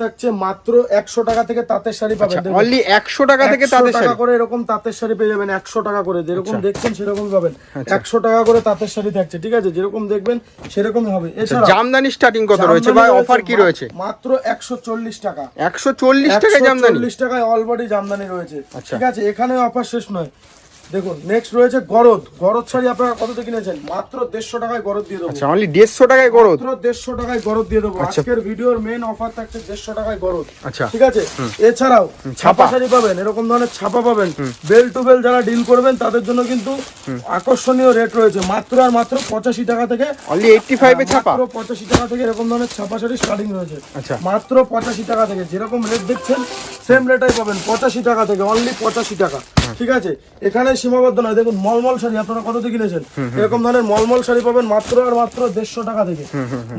থাকছে মাত্র একশো টাকা থেকে তাঁতের শাড়ি পাবেন অনলি একশো টাকা থেকে 100 টাকা শাড়ি? করে এরকম তাঁতের শাড়ি পেয়ে যাবেন একশো টাকা করে যেরকম আচ্ছা। দেখছেন সেরকম পাবেন। একশো টাকা করে তাঁতের শাড়ি থাকছে ঠিক আছে? যেরকম দেখবেন সেরকমই হবে। এছাড়া জামদানি স্টার্টিং কত রয়েছে বা অফার কি রয়েছে? মাত্র একশো চল্লিশ টাকা। একশো চল্লিশ টাকা জামদানি? চল্লিশ টাকায় অলরেডি জামদানি রয়েছে। আচ্ছা। ঠিক আছে? এখানে অফার শেষ নয়। দেখুন নেক্সট রয়েছে গরদ। গরদ শাড়ি আপনারা কততে কিনেছেন? মাত্র দেড়শো টাকায় গরদ দিয়ে দেবো। আচ্ছা অনলি দেড়শো টাকায় গরদ? মাত্র দেড়শো টাকায় গরদ দিয়ে দেবো। আচ্ছা। আজকের ভিডিওর মেন অফার থাকছে দেড়শো টাকায় গরদ। আচ্ছা। ঠিক আছে? এছাড়াও ছাপা। ছাপা। শাড়ি পাবেন এরকম ধরনের ছাপা পাবেন। বেল টু বেল যারা ডিল করবেন তাদের জন্য কিন্তু আকর্ষণীয় রেট রয়েছে। মাত্র আর মাত্র পঁচাশি টাকা থেকে অনলি এইটটি ফাইভে ছাপা? মাত্র পঁচাশি টাকা থেকে এরকম ধরনের ছাপা শাড়ি স্টার্টিং রয়েছে। আচ্ছা। মাত্র পঁচাশি টাকা থেকে যেরকম রেট দেখছেন সেম রেটাই পাবেন। পঁচাশি টাকা থেকে অনলি পঁচাশি টাকা। ঠিক আছে? এখানে সীমাবদ্ধ নয়। দেখুন মলমল শাড়ি আপনারা কত দিয়ে কিনেছেন? এরকম ধরনের মলমল শাড়ি পাবেন মাত্র আর মাত্র দেড়শো টাকা থেকে।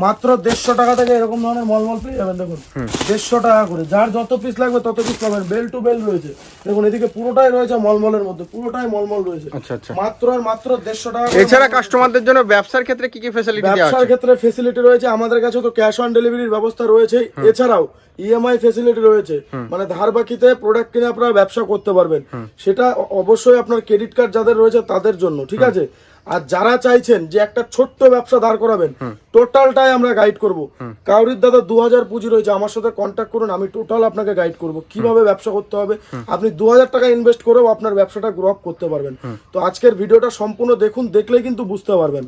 মাত্র দেড়শো টাকা থেকে এরকম ধরনের মলমল পেয়ে যাবেন দেখুন। দেড়শো টাকা করে। যার যত পিস লাগবে তত পিস পাবেন। বেল টু বেল রয়েছে। দেখুন এদিকে পুরোটাই রয়েছে মলমলের মধ্যে। পুরোটাই মলমল রয়েছে। আচ্ছা আচ্ছা। মাত্র আর মাত্র দেড়শো টাকা এছাড়া কাস্টমারদের জন্য ব্যবসার ক্ষেত্রে কি কি ফেসিলিটি ব্যবসার ক্ষেত্রে ফেসিলিটি রয়েছে। আমাদের কাছে তো ক্যাশ অন ডেলিভারির ব্যবস্থা রয়েছে। এছাড়াও ইএমআই ফেসিলিটি রয়েছে। মানে ধার বাকিতে প্রোডাক্ট কিনে আপনারা ব্যবসা করতে পারবেন। সেটা অবশ্যই আপনার ক্রেডিট কার্ড যাদের রয়েছে তাদের জন্য ঠিক আছে? আর যারা চাইছেন যে একটা ছোট্ট ব্যবসা দাঁড় করাবেন টোটালটাই আমরা গাইড করব। কাউরির দাদা দু হাজার পুঁজি রয়েছে আমার সাথে কন্ট্যাক্ট করুন আমি টোটাল আপনাকে গাইড করব। কীভাবে ব্যবসা করতে হবে? আপনি দু হাজার টাকা ইনভেস্ট করেও আপনার ব্যবসাটা গ্রো আপ করতে পারবেন। তো আজকের ভিডিওটা সম্পূর্ণ দেখুন দেখলেই কিন্তু বুঝতে পারবেন।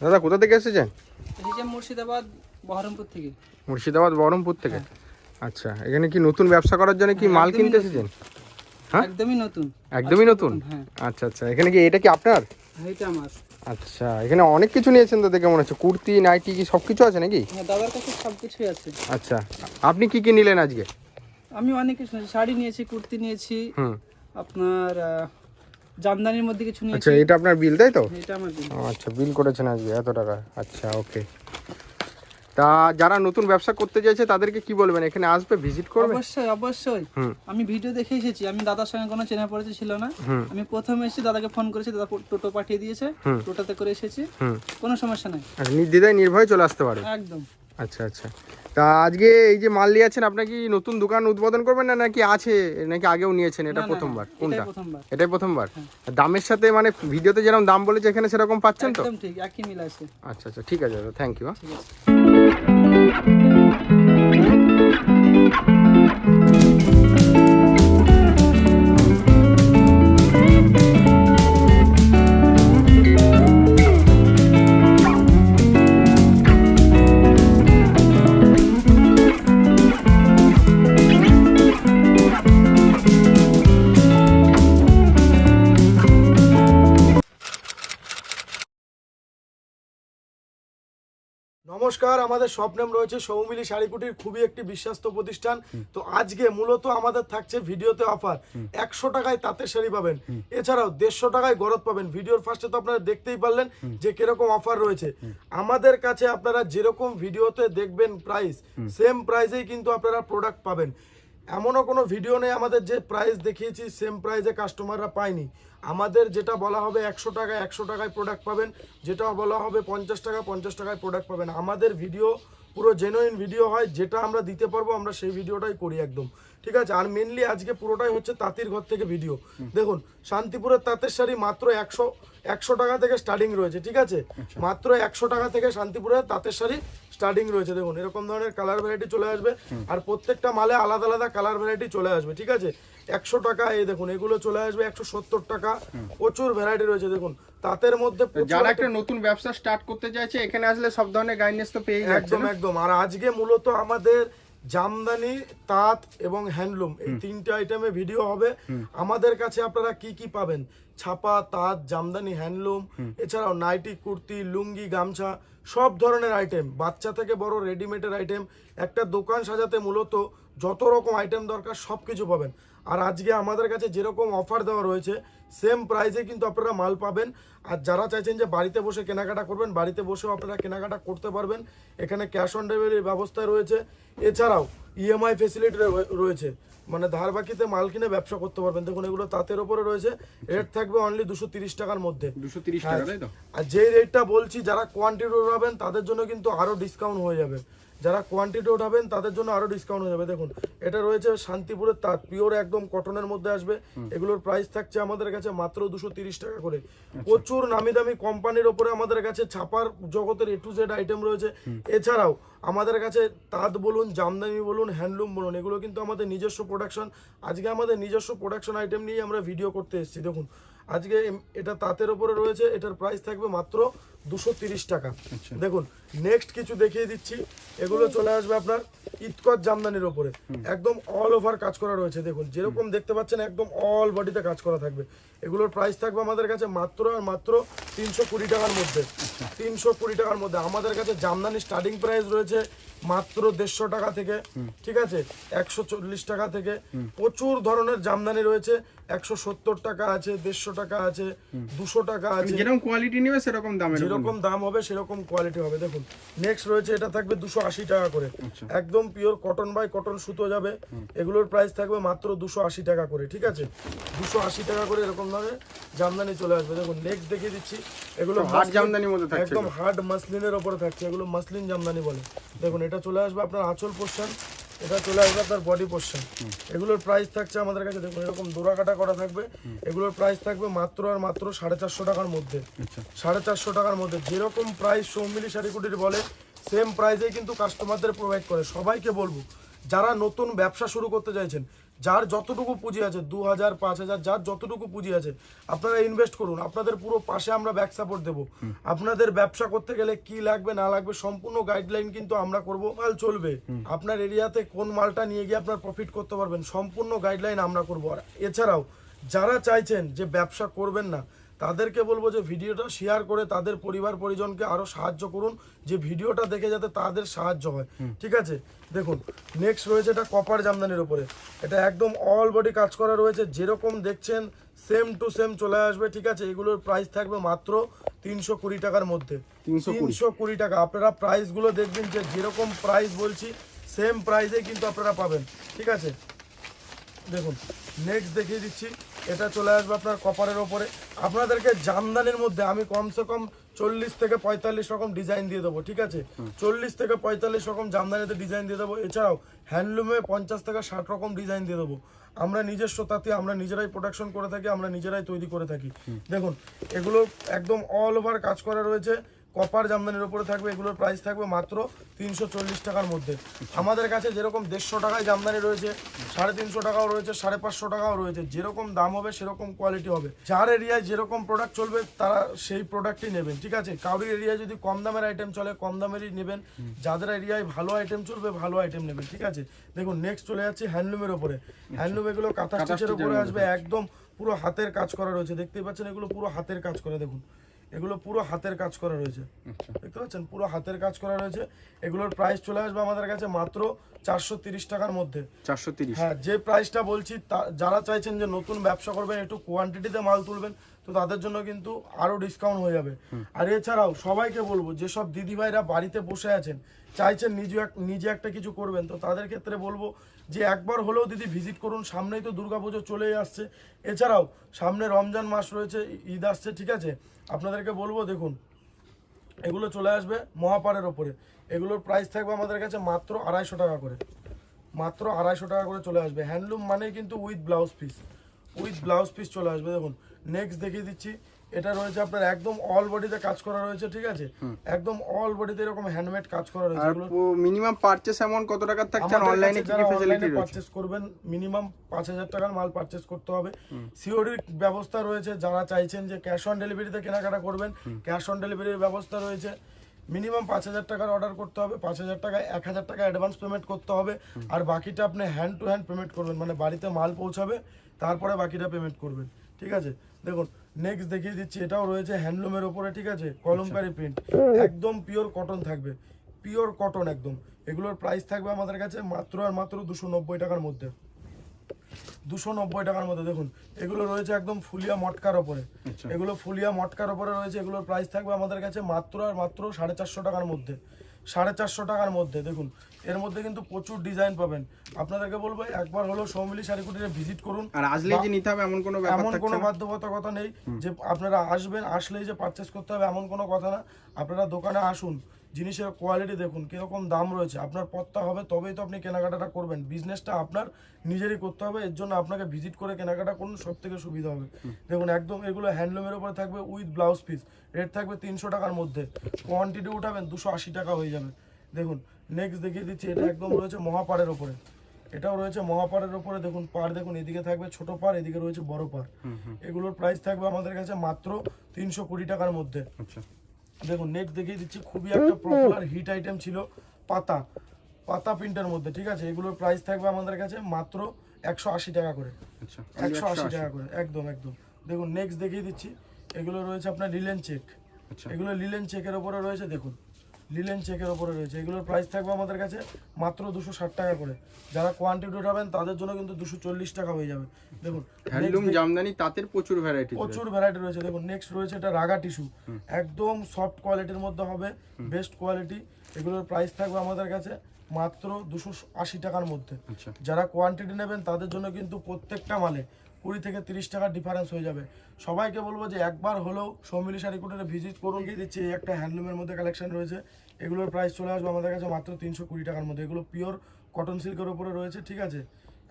দাদা কোথা থেকে এসেছেন? মুর্শিদাবাদ বহরমপুর থেকে। মুর্শিদাবাদ বহরমপুর থেকে? আচ্ছা এখানে কি নতুন ব্যবসা করার জন্য কি মাল কিনতে এসেছেন? হ্যাঁ? একদমই নতুন। একদমই নতুন? হ্যাঁ। আচ্ছা আচ্ছা এখানে কি এটা কি আপনার? আমার। আচ্ছা এখানে অনেক কিছু নিয়েছেন তো দেখে মনে হচ্ছে কুর্তি নাইটি কি সব কিছু আছে নাকি? হ্যাঁ দাদার কাছে সব কিছুই আছে। আচ্ছা আপনি কি কি নিলেন আজকে? আমি অনেক কিছু শাড়ি নিয়েছি কুর্তি নিয়েছি আপনার জামদানির মধ্যে কিছু নিয়েছি। আচ্ছা এটা আপনার বিল তাই তো? এটা আমার। ও, আচ্ছা বিল করেছেন আজকে এত টাকা। আচ্ছা ওকে। তা যারা নতুন ব্যবসা করতে চাইছে তাদেরকে কি বলবেন? এখানে আসবে ভিজিট করবে? অবশ্যই অবশ্যই। আমি ভিডিও দেখে এসেছি। আমি দাদার সঙ্গে কোনো চেনা পরিচয় ছিল না। আমি প্রথমে এসেছি দাদাকে ফোন করেছি দাদা টোটো পাঠিয়ে দিয়েছে। টোটোতে করে এসেছি। কোনো সমস্যা নাই। আর নির্দ্বিধায় নির্ভয়ে চলে আসতে পারে। একদম। আচ্ছা আচ্ছা। তা আজকে এই যে মাল নিয়ে আছেন আপনার কি নতুন দোকান উদ্বোধন করবেন না নাকি আছে? নাকি আগেও নিয়েছেন? এটা প্রথমবার। কোনটা? এটাই প্রথমবার? দামের সাথে মানে ভিডিওতে যেরকম দাম বলেছে এখানে সেরকম পাচ্ছেন তো? একদম ঠিক একই মিল আছে। আচ্ছা আচ্ছা ঠিক আছে দাদা। থ্যাংক ইউ ঠিক আছে নমস্কার আমাদের স্বপ্নেম রয়েছে সৌমিলি শাড়িকুটির খুবই একটি বিশ্বস্ত প্রতিষ্ঠান। তো আজকে মূলত আমাদের থাকছে ভিডিওতে অফার। একশো টাকায় তাঁতের শাড়ি পাবেন। এছাড়াও দেড়শো টাকায় গরত পাবেন। ভিডিওর ফার্স্টে তো আপনারা দেখতেই পারলেন যে কীরকম অফার রয়েছে। আমাদের কাছে আপনারা যেরকম ভিডিওতে দেখবেন প্রাইস সেম প্রাইসেই কিন্তু আপনারা প্রোডাক্ট পাবেন। এমনও কোনো ভিডিও নেই আমাদের যে প্রাইস দেখিয়েছি সেম প্রাইসে কাস্টমাররা পায়নি। আমাদের যেটা বলা হবে একশো টাকায় একশো টাকায় প্রোডাক্ট পাবেন যেটা বলা হবে পঞ্চাশ টাকা পঞ্চাশ টাকায় প্রোডাক্ট পাবেন। আমাদের ভিডিও পুরো জেনুইন ভিডিও হয় যেটা আমরা দিতে পারব আমরা সেই ভিডিওটাই করি একদম। ঠিক আছে? আর মেনলি আজকে পুরোটাই হচ্ছে তাঁতির ঘর থেকে ভিডিও দেখুন শান্তিপুরের তাঁতের শাড়ি মাত্র একশো একশো টাকা থেকে স্টার্টিং রয়েছে ঠিক আছে? মাত্র একশো টাকা থেকে শান্তিপুরের তাঁতের শাড়ি স্টার্টিং রয়েছে দেখুন। এরকম ধরনের কালার ভ্যারাইটি চলে আসবে আর প্রত্যেকটা মালে আলাদা আলাদা কালার ভ্যারাইটি চলে আসবে ঠিক আছে? একশো টাকা এই দেখুন এগুলো চলে আসবে একশো সত্তর টাকা। প্রচুর ভ্যারাইটি রয়েছে দেখুন। তাঁতের মধ্যে যারা একটা নতুন ব্যবসা স্টার্ট করতে চাইছে এখানে আসলে সব ধরনের গাইডেন্স তো পেয়ে একদম একদম। আর আজকে মূলত আমাদের জামদানি তাঁত এবং হ্যান্ডলুম এই তিনটে আইটেমে ভিডিও হবে। আমাদের কাছে আপনারা কি কি পাবেন? ছাপা তাঁত জামদানি হ্যান্ডলুম এছাড়াও নাইটি কুর্তি লুঙ্গি গামছা সব ধরনের আইটেম বাচ্চা থেকে বড় রেডিমেডের আইটেম একটা দোকান সাজাতে মূলত যত রকম আইটেম দরকার সব কিছু পাবেন। আর আজকে আমাদের কাছে যেরকম অফার দেওয়া রয়েছে সেম প্রাইসে কিন্তু আপনারা মাল পাবেন। আর যারা চাইছেন যে বাড়িতে বসে কেনাকাটা করবেন বাড়িতে বসেও আপনারা কেনাকাটা করতে পারবেন। এখানে ক্যাশ অন ডেলিভারির ব্যবস্থা রয়েছে। এছাড়াও ইএমআই ফেসিলিটি রয়েছে। মানে ধার বাকিতে মাল কিনে ব্যবসা করতে পারবেন। দেখুন এগুলো তাঁতের ওপরে রয়েছে। রেট থাকবে অনলি দুশো তিরিশ টাকার মধ্যে। দুশো তিরিশ হ্যাঁ। টাকা আর যেই রেটটা বলছি যারা কোয়ান্টিটি পাবেন তাদের জন্য কিন্তু আরও ডিসকাউন্ট হয়ে যাবে। যারা কোয়ান্টিটি উঠাবেন তাদের জন্য আরও ডিসকাউন্ট হয়ে যাবে। দেখুন এটা রয়েছে শান্তিপুরের তাঁত পিওর একদম কটনের মধ্যে আসবে। এগুলোর প্রাইস থাকছে আমাদের কাছে মাত্র দুশো তিরিশ টাকা করে। প্রচুর নামি দামি কোম্পানির ওপরে আমাদের কাছে ছাপার জগতের এ টু জেড আইটেম রয়েছে। এছাড়াও আমাদের কাছে তাঁত বলুন জামদানি বলুন হ্যান্ডলুম বলুন এগুলো কিন্তু আমাদের নিজস্ব প্রোডাকশন আজকে আমাদের নিজস্ব প্রোডাকশন আইটেম নিয়ে আমরা ভিডিও করতে এসেছি। দেখুন আজকে এটা তাঁতের ওপরে রয়েছে এটার প্রাইস থাকবে মাত্র দুশো তিরিশ টাকা। আচ্ছা। দেখুন নেক্সট কিছু দেখিয়ে দিচ্ছি। এগুলো চলে আসবে আপনার ইতকত জামদানির ওপরে। একদম অল ওভার কাজ করা রয়েছে দেখুন। যেরকম দেখতে পাচ্ছেন একদম অল বডিতে কাজ করা থাকবে। এগুলোর প্রাইস থাকবে আমাদের কাছে মাত্র আর মাত্র তিনশো কুড়ি টাকার মধ্যে। তিনশো কুড়ি টাকার মধ্যে। আমাদের কাছে জামদানি স্টার্টিং প্রাইস রয়েছে মাত্র দেড়শো টাকা থেকে ঠিক আছে? একশো চল্লিশ টাকা থেকে। প্রচুর ধরনের জামদানি রয়েছে। একশো সত্তর টাকা আছে দেড়শো টাকা আছে দুশো টাকা আছে। যেরকম কোয়ালিটি নেবে সেরকম দাম যেরকম দাম হবে সেরকম কোয়ালিটি হবে। দেখুন নেক্সট রয়েছে এটা থাকবে দুশো আশি টাকা করে। একদম পিওর কটন বাই কটন সুতো যাবে। এগুলোর প্রাইস থাকবে মাত্র দুশো আশি টাকা করে ঠিক আছে? দুশো আশি টাকা করে এরকম ভাবে জামদানি চলে আসবে। দেখুন নেক্সট দেখিয়ে দিচ্ছি। এগুলো হার্ড hard জামদানির মধ্যে থাকছে একদম হার্ড মাসলিনের ওপরে থাকছে। এগুলো মাসলিন জামদানি বলে। দেখুন এটা চলে আসবে আপনার আঁচল পোর্শন এটা চলে আসবে আপনার বডি পোর্শন এগুলোর প্রাইস থাকছে আমাদের কাছে দেখুন এরকম দোরাকাটা করা থাকবে। এগুলোর প্রাইস থাকবে মাত্র আর মাত্র সাড়ে চারশো টাকার মধ্যে। আচ্ছা। সাড়ে চারশো টাকার মধ্যে। যেরকম প্রাইস সৌমিলি শাড়িকুটির বলে সেম প্রাইসে কিন্তু কাস্টমারদের প্রোভাইড করে। সবাইকে বলব যারা নতুন ব্যবসা শুরু করতে চাইছেন যার যতটুকু পুঁজি আছে দু হাজার পাঁচ হাজার যার যতটুকু পুঁজি আছে আপনারা ইনভেস্ট করুন। আপনাদের পুরো পাশে আমরা ব্যাক সাপোর্ট দেবো। আপনাদের ব্যবসা করতে গেলে কি লাগবে না লাগবে সম্পূর্ণ গাইডলাইন কিন্তু আমরা করব। মাল চলবে। আপনার এরিয়াতে কোন মালটা নিয়ে গিয়ে আপনার প্রফিট করতে পারবেন সম্পূর্ণ গাইডলাইন আমরা করব। আর এছাড়াও যারা চাইছেন যে ব্যবসা করবেন না তাদেরকে বলব যে ভিডিওটা শেয়ার করে তাদের পরিবার পরিজনকে আরও সাহায্য করুন যে ভিডিওটা দেখে যাতে তাদের সাহায্য হয়। ঠিক আছে? দেখুন নেক্সট রয়েছে এটা কপার জামদানির উপরে। এটা একদম অল বডি কাজ করা রয়েছে যেরকম দেখছেন সেম টু সেম চলে আসবে ঠিক আছে? এগুলোর প্রাইস থাকবে মাত্র তিনশো কুড়ি টাকার মধ্যে। তিনশো কুড়ি। টাকা। আপনারা প্রাইসগুলো দেখবেন যে যেরকম প্রাইস বলছি সেম প্রাইসে কিন্তু আপনারা পাবেন। ঠিক আছে? দেখুন নেক্সট দেখিয়ে দিচ্ছি। এটা চলে আসবে আপনার কপারের ওপরে। আপনাদেরকে জামদানির মধ্যে আমি কমসে কম চল্লিশ থেকে পঁয়তাল্লিশ রকম ডিজাইন দিয়ে দেবো ঠিক আছে? চল্লিশ থেকে পঁয়তাল্লিশ রকম জামদানিতে ডিজাইন দিয়ে দেবো। এছাড়াও হ্যান্ডলুমে পঞ্চাশ থেকে ষাট রকম ডিজাইন দিয়ে দেবো। আমরা নিজস্ব তাতে আমরা নিজেরাই প্রোডাকশন করে থাকি আমরা নিজেরাই তৈরি করে থাকি। দেখুন এগুলো একদম অল ওভার কাজ করা রয়েছে। কপার জামদানির উপরে থাকবে এগুলোর প্রাইস থাকবে মাত্র তিনশো চল্লিশ টাকার মধ্যে। আমাদের কাছে যেরকম দেড়শো টাকায় জামদানি রয়েছে সাড়ে তিনশো টাকাও রয়েছে সাড়ে পাঁচশো টাকাও রয়েছে যেরকম দাম হবে সেরকম কোয়ালিটি হবে। যার এরিয়ায় যেরকম প্রোডাক্ট চলবে তারা সেই প্রোডাক্টই নেবেন ঠিক আছে? কারোর এরিয়ায় যদি কম দামের আইটেম চলে কম দামেরই নেবেন। যাদের এরিয়ায় ভালো আইটেম চলবে ভালো আইটেম নেবেন ঠিক আছে? দেখুন নেক্সট চলে যাচ্ছে হ্যান্ডলুমের ওপরে হ্যান্ডলুম এগুলো কাঁথা স্টিচের উপরে আসবে একদম পুরো হাতের কাজ করা রয়েছে দেখতেই পাচ্ছেন এগুলো পুরো হাতের কাজ করা দেখুন। এগুলো পুরো হাতের কাজ করা রয়েছে। আচ্ছা। দেখতে পাচ্ছেন? পুরো হাতের কাজ করা রয়েছে। এগুলোর প্রাইস চলে আসবে আমাদের কাছে মাত্র চারশো তিরিশ টাকার মধ্যে। চারশো তিরিশ। হ্যাঁ যে প্রাইসটা বলছি যারা চাইছেন যে নতুন ব্যবসা করবেন একটু কোয়ান্টিটিতে মাল তুলবেন তো তাদের জন্য কিন্তু আরও ডিসকাউন্ট হয়ে যাবে। আর এছাড়াও সবাইকে বলব যেসব দিদি ভাইরা বাড়িতে বসে আছেন চাইছেন নিজে নিজে একটা কিছু করবেন তো তাদের ক্ষেত্রে বলব যে একবার হলেও দিদি ভিজিট করুন সামনেই তো দুর্গাপুজো চলেই আসছে। এছাড়াও সামনে রমজান মাস রয়েছে ঈদ আসছে ঠিক আছে? আপনাদেরকে বলব, দেখুন, এগুলো চলে আসবে মহাপাড়ের ওপরে। এগুলোর প্রাইস থাকবে আমাদের কাছে মাত্র আড়াইশো টাকা করে। মাত্র আড়াইশো টাকা করে চলে আসবে। হ্যান্ডলুম মানে কিন্তু with blouse piece with blouse piece চলে আসবে, দেখুন। নেক্সট দেখিয়ে দিচ্ছি। এটা রয়েছে আপনার একদম অল বডিতে কাজ করা রয়েছে ঠিক আছে? একদম অল বডিতে এরকম হ্যান্ডমেড কাজ করা রয়েছে। মিনিমাম পারচেস অ্যামাউন্ট কত টাকার থাকছে? আর অনলাইনে কি কি ফ্যাসিলিটি রয়েছে? পারচেস করবেন মিনিমাম পাঁচ হাজার টাকার মাল পারচেস করতে হবে। সিওডির ব্যবস্থা রয়েছে যারা চাইছেন যে ক্যাশ অন ডেলিভারিতে কেনাকাটা করবেন ক্যাশ অন ডেলিভারির ব্যবস্থা রয়েছে। মিনিমাম পাঁচ হাজার টাকার অর্ডার করতে হবে পাঁচ হাজার টাকায় এক হাজার টাকা অ্যাডভান্স পেমেন্ট করতে হবে। আর বাকিটা আপনি হ্যান্ড টু হ্যান্ড পেমেন্ট করবেন মানে বাড়িতে মাল পৌঁছাবে তারপরে বাকিটা পেমেন্ট করবেন। ঠিক আছে? দেখুন নেক্সট দেখিয়ে দিচ্ছি এটাও রয়েছে হ্যান্ডলুমের ওপরে ঠিক আছে? কলমকারি প্রিন্ট একদম পিওর কটন থাকবে। পিওর কটন একদম। এগুলোর প্রাইস থাকবে আমাদের কাছে মাত্র আর মাত্র দুশো নব্বই টাকার মধ্যে। দুশো নব্বই টাকার মধ্যে দেখুন। এগুলো রয়েছে একদম ফুলিয়া মটকার ওপরে। আচ্ছা। এগুলো ফুলিয়া মটকার ওপরে রয়েছে এগুলোর প্রাইস থাকবে আমাদের কাছে মাত্র আর মাত্র সাড়ে চারশো টাকার মধ্যে। সাড়ে চারশো টাকার মধ্যে দেখুন। এর মধ্যে কিন্তু প্রচুর ডিজাইন পাবেন। আপনাদেরকে বলব একবার হলো সৌমিলি শাড়িকুটিতে ভিজিট করুন। আর আসলে যে নিতে হবে এমন কোনো এমন কোনো? বাধ্যবাধকতা নেই যে আপনারা আসবেন আসলেই যে পারচেস করতে হবে এমন কোনো কথা না। আপনারা দোকানে আসুন জিনিসের কোয়ালিটি দেখুন কীরকম দাম রয়েছে আপনার পত্তা হবে তবেই তো আপনি কেনাকাটাটা করবেন। বিজনেসটা আপনার নিজেরই করতে হবে এর জন্য আপনাকে ভিজিট করে কেনাকাটা করুন সব থেকে সুবিধা হবে। দেখুন একদম এগুলো হ্যান্ডলুমের উপরে থাকবে উইথ ব্লাউজ পিস রেট থাকবে তিনশো টাকার মধ্যে। কোয়ান্টিটি উঠাবেন দুশো আশি টাকা হয়ে যাবে। দেখুন নেক্সট দেখিয়ে দিচ্ছি এটা একদম রয়েছে মহাপাড়ের ওপরে এটাও রয়েছে মহাপাড়ের ওপরে দেখুন পার দেখুন এদিকে থাকবে ছোট পার এদিকে রয়েছে বড় পার এগুলোর প্রাইস থাকবে আমাদের কাছে মাত্র তিনশো কুড়ি টাকার মধ্যে। আচ্ছা। দেখুন নেক্সট দেখিয়ে দিচ্ছি খুবই একটা পপুলার হিট আইটেম ছিল পাতা পাতা প্রিন্টের মধ্যে ঠিক আছে? এগুলোর প্রাইস থাকবে আমাদের কাছে মাত্র একশো আশি টাকা করে। আচ্ছা একশো আশি টাকা করে একদম একদম। দেখুন নেক্সট দেখিয়ে দিচ্ছি এগুলো রয়েছে আপনার লিলেন চেক আচ্ছা। এগুলো লিলেন চেকের ওপরে রয়েছে দেখুন। লিলেন চেকের ওপরে রয়েছে। এগুলোর প্রাইস থাকবে আমাদের কাছে মাত্র দুশো ষাট টাকা করে। যারা কোয়ান্টিটি উঠাবেন তাদের জন্য কিন্তু দুশো চল্লিশ টাকা হয়ে যাবে। দেখুন হ্যান্ডলুম জামদানি তাঁতের প্রচুর ভ্যারাইটি প্রচুর ভ্যারাইটি রয়েছে। দেখুন নেক্সট রয়েছে এটা রাগা টিস্যু একদম সফট কোয়ালিটির মধ্যে হবে বেস্ট কোয়ালিটি এগুলোর প্রাইস থাকবে আমাদের কাছে মাত্র দুশো আশি টাকার মধ্যে। আচ্ছা। যারা কোয়ান্টিটি নেবেন তাদের জন্য কিন্তু প্রত্যেকটা মালে কুড়ি থেকে তিরিশ টাকার ডিফারেন্স হয়ে যাবে। সবাইকে বলব যে একবার হলেও সৌমিলি শাড়ি কুটিরে ভিজিট করুন। গিয়ে দিচ্ছি এই একটা হ্যান্ডলুমের মধ্যে কালেকশন রয়েছে। এগুলোর প্রাইস চলে আসবে আমাদের কাছে মাত্র তিনশো কুড়ি টাকার মধ্যে। এগুলো পিওর কটন সিল্কের উপরে রয়েছে ঠিক আছে?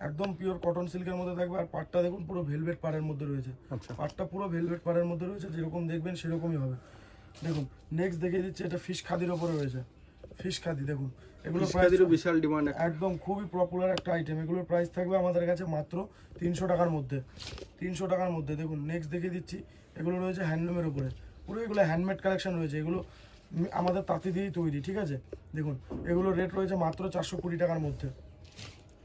একদম পিওর কটন সিল্কের মধ্যে থাকবে আর পাটটা দেখুন পুরো ভেলভেট পাড়ের মধ্যে রয়েছে। আচ্ছা। পাটটা পুরো ভেলভেট পাড়ের মধ্যে রয়েছে যেরকম দেখবেন সেরকমই হবে। দেখুন নেক্সট দেখিয়ে দিচ্ছি এটা ফিশ খাদির ওপরে রয়েছে। ফিশ খাদি দেখুন। এগুলো বিশাল ডিমান্ড একদম খুবই পপুলার একটা আইটেম এগুলোর প্রাইস থাকবে আমাদের কাছে মাত্র তিনশো টাকার মধ্যে। তিনশো টাকার মধ্যে। দেখুন নেক্সট দেখিয়ে দিচ্ছি। এগুলো রয়েছে হ্যান্ডলুমের উপরে। পুরো এগুলো হ্যান্ডমেড কালেকশন রয়েছে। এগুলো আমাদের তাঁতি দিয়েই তৈরি ঠিক আছে? দেখুন এগুলো রেট রয়েছে মাত্র চারশো কুড়ি টাকার মধ্যে।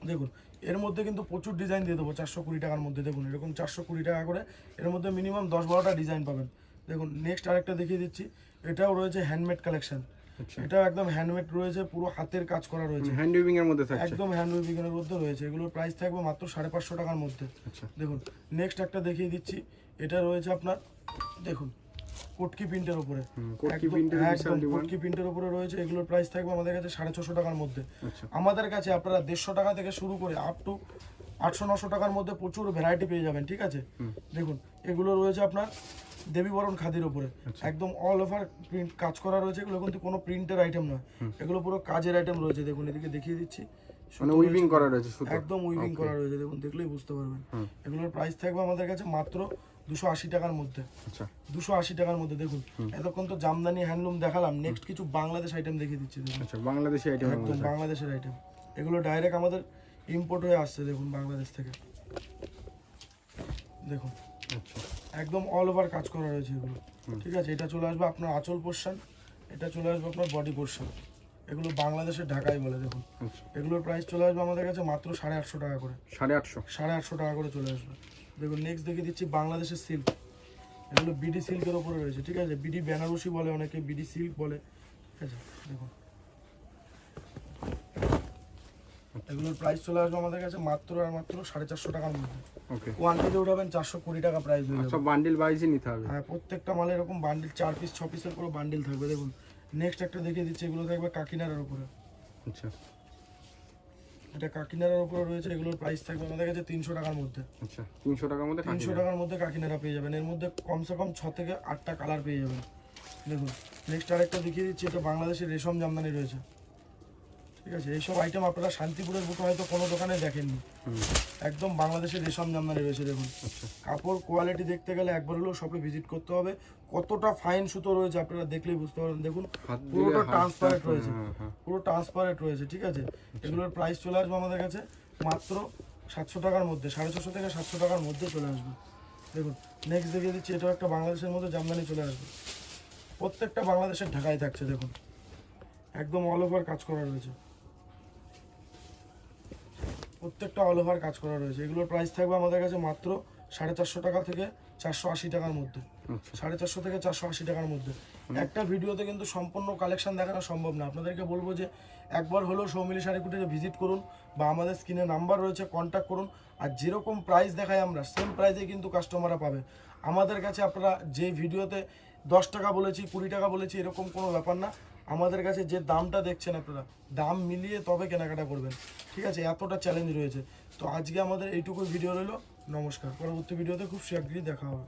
দেখুন এর মধ্যে কিন্তু প্রচুর ডিজাইন দিয়ে দেবো চারশো কুড়ি টাকার মধ্যে। দেখুন এরকম চারশো কুড়ি টাকা করে এর মধ্যে মিনিমাম দশ বারোটা ডিজাইন পাবেন। দেখুন নেক্সট আরেকটা দেখিয়ে দিচ্ছি। এটাও রয়েছে হ্যান্ডমেড কালেকশন আচ্ছা। এটাও একদম হ্যান্ডমেড রয়েছে পুরো হাতের কাজ করা রয়েছে। হ্যান্ড উইভিং এর মধ্যে থাকছে। একদম হ্যান্ড উইভিংয়ের মধ্যে রয়েছে। এগুলোর প্রাইস থাকবে মাত্র সাড়ে পাঁচশো টাকার মধ্যে। আচ্ছা। দেখুন নেক্সট একটা দেখিয়ে দিচ্ছি। এটা রয়েছে আপনার দেখুন কোটকি প্রিন্টের উপরে। প্রিন্টের কোটকি প্রিন্টের উপরে রয়েছে। এগুলোর প্রাইস থাকবে আমাদের কাছে সাড়ে ছশো টাকার মধ্যে। আচ্ছা। আমাদের কাছে আপনারা দেড়শো টাকা থেকে শুরু করে আপ টু আটশো নশো টাকার মধ্যে প্রচুর ভ্যারাইটি পেয়ে যাবেন ঠিক আছে? দেখুন এগুলো রয়েছে আপনার দেবীবরণ খাদির উপরে। আচ্ছা। একদম অল ওভার প্রিন্ট কাজ করা রয়েছে এগুলো কিন্তু কোনো প্রিন্টের আইটেম নয়। এগুলো পুরো কাজের আইটেম রয়েছে দেখুন এদিকে দেখিয়ে দিচ্ছি। মানে উইভিং করা রয়েছে সুতো। একদম উইভিং করা রয়েছে দেখুন দেখলেই বুঝতে পারবেন। এগুলোর প্রাইস থাকবে আমাদের কাছে মাত্র দুশো আশি টাকার মধ্যে। আচ্ছা। দুশো আশি টাকার মধ্যে দেখুন। এতক্ষণ তো জামদানি হ্যান্ডলুম দেখালাম নেক্সট কিছু বাংলাদেশ আইটেম দেখিয়ে দিচ্ছি দেখুন। আচ্ছা বাংলাদেশি আইটেম একদম বাংলাদেশের আইটেম এগুলো ডাইরেক্ট আমাদের ইম্পোর্ট হয়ে আসছে দেখুন বাংলাদেশ থেকে। দেখুন। আচ্ছা। একদম অল ওভার কাজ করা রয়েছে এগুলো। ঠিক আছে এটা চলে আসবে আপনার আঁচল পোর্শন এটা চলে আসবে আপনার বডি পোর্শন এগুলো বাংলাদেশের ঢাকাই বলে দেখুন। আচ্ছা। এগুলোর প্রাইস চলে আসবে আমাদের কাছে মাত্র সাড়ে আটশো টাকা করে। সাড়ে আটশো? সাড়ে আটশো টাকা করে চলে আসবে। দেখুন নেক্সট দেখে দিচ্ছি বাংলাদেশের সিল্ক এগুলো বিডি সিল্কের ওপরে রয়েছে ঠিক আছে? বিডি বেনারসি বলে অনেকে বিডি সিল্ক বলে। ঠিক আছে দেখুন। এগুলোর প্রাইস চলে আসবে আমাদের কাছে মাত্র আর মাত্র সাড়ে চারশো টাকার মধ্যে। ওকে কোয়ান্টিটি উঠাবেন চারশো কুড়ি টাকা প্রাইস হয়ে যাবে। সব বান্ডিল ওয়াইজই নিতে হবে। হ্যাঁ প্রত্যেকটা মালে এরকম বান্ডিল চার পিস ছ পিসের পুরো বান্ডিল থাকবে। দেখুন নেক্সট একটা দেখিয়ে দিচ্ছি এগুলো থাকবে কাকিনারের উপরে। আচ্ছা। এটা কাকিনারের উপরে রয়েছে এগুলোর প্রাইস থাকবে আমাদের কাছে তিনশো টাকার মধ্যে। আচ্ছা তিনশো টাকার মধ্যে তিনশো। টাকার মধ্যে কাকিনারা পেয়ে যাবেন। এর মধ্যে কমসে কম ছ থেকে আটটা কালার পেয়ে যাবেন। দেখুন নেক্সট আরেকটা দেখিয়ে দিচ্ছি এটা বাংলাদেশের রেশম জামদানি রয়েছে। ঠিক আছে? এইসব আইটেম আপনারা শান্তিপুরের বুকে হয়তো কোনো দোকানে দেখেননি। একদম বাংলাদেশের রেশম জামদানি রয়েছে দেখুন। আচ্ছা। কাপড় কোয়ালিটি দেখতে গেলে একবার হলেও শপে ভিজিট করতে হবে। কতটা ফাইন সুতো রয়েছে আপনারা দেখলেই বুঝতে পারবেন। দেখুন পুরোটা ট্রান্সপারেন্ট রয়েছে। হ্যাঁ, হ্যাঁ। পুরো ট্রান্সপারেন্ট রয়েছে ঠিক আছে? এগুলোর প্রাইস চলে আসবে আমাদের কাছে মাত্র সাতশো টাকার মধ্যে সাড়ে ছশো থেকে সাতশো টাকার মধ্যে চলে আসবে। দেখুন নেক্সট দেখিয়ে দিচ্ছি এটাও একটা বাংলাদেশের মধ্যে জামদানি চলে আসবে। প্রত্যেকটা বাংলাদেশের ঢাকায় থাকছে দেখুন। একদম অল ওভার কাজ করা রয়েছে। প্রত্যেকটা অল ওভার কাজ করা রয়েছে। এগুলোর প্রাইস থাকবে আমাদের কাছে মাত্র সাড়ে চারশো টাকা থেকে চারশো আশি টাকার মধ্যে। আচ্ছা। সাড়ে চারশো থেকে চারশো আশি টাকার মধ্যে। একটা ভিডিওতে কিন্তু সম্পূর্ণ কালেকশন দেখানো সম্ভব না। আপনাদেরকে বলব যে একবার হলেও সৌমিলি শাড়িকুটিকে ভিজিট করুন বা আমাদের স্ক্রিনে নাম্বার রয়েছে কন্ট্যাক্ট করুন। আর যেরকম প্রাইস দেখাই আমরা সেম প্রাইসে কিন্তু কাস্টমাররা পাবে। আমাদের কাছে আপনারা যে ভিডিওতে দশ টাকা বলেছি কুড়ি টাকা বলেছি এরকম কোনো ব্যাপার না। আমাদের কাছে যে দামটা দেখছেন আপনারা, দাম মিলিয়ে তবে কেনাকাটা করবেন। ঠিক আছে? এতটা চ্যালেঞ্জ রয়েছে। তো আজকে আমাদের এইটুকু ভিডিও রইল। নমস্কার। পরবর্তী ভিডিওতে খুব শীঘ্রই দেখা হবে।